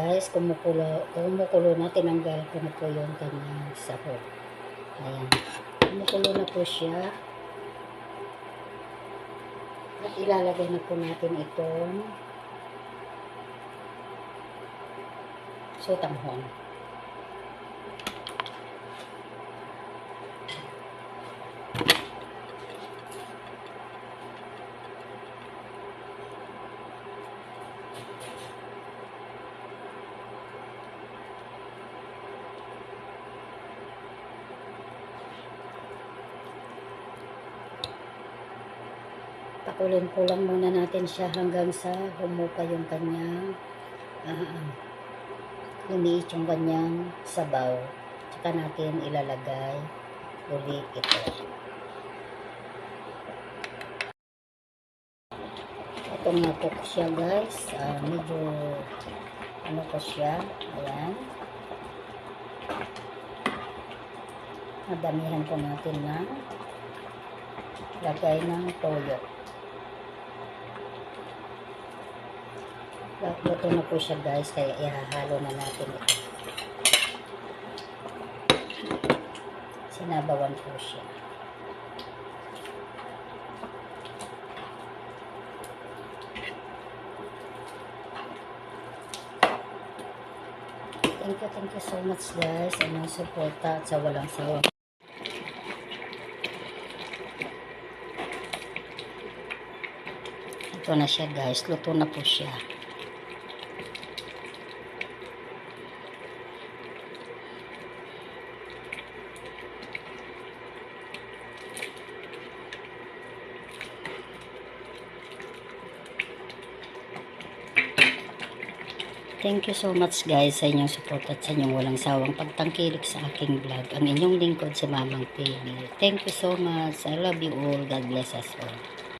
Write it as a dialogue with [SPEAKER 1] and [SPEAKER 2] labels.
[SPEAKER 1] guys, kumukulo, kumukulo na, tinanggal ko na po yung kanyang sahog. Ayan. Kumukulo na po siya. At ilalagay na po natin itong sotanghon. Pakulin ko lang muna natin siya hanggang sa humupa yung kanyang uh, lumiit yung kanyang sabaw. Tsaka natin ilalagay ulit ito. Ito nga po siya guys. Ah, medyo ano po siya. Ayan. Madamihan po natin na lagay ng toyo. Luto na po siya guys, kaya ihahalo na natin ito. Sinabawan po siya. Thank you, thank you so much guys. Anong suporta at sa walang sawa. Ito na siya guys. Luto na po siya. Thank you so much guys sa inyong support at sa inyong walang sawang pagtangkilik sa aking vlog. Ang inyong lingkod si Mamang TV. Thank you so much. I love you all. God bless us all.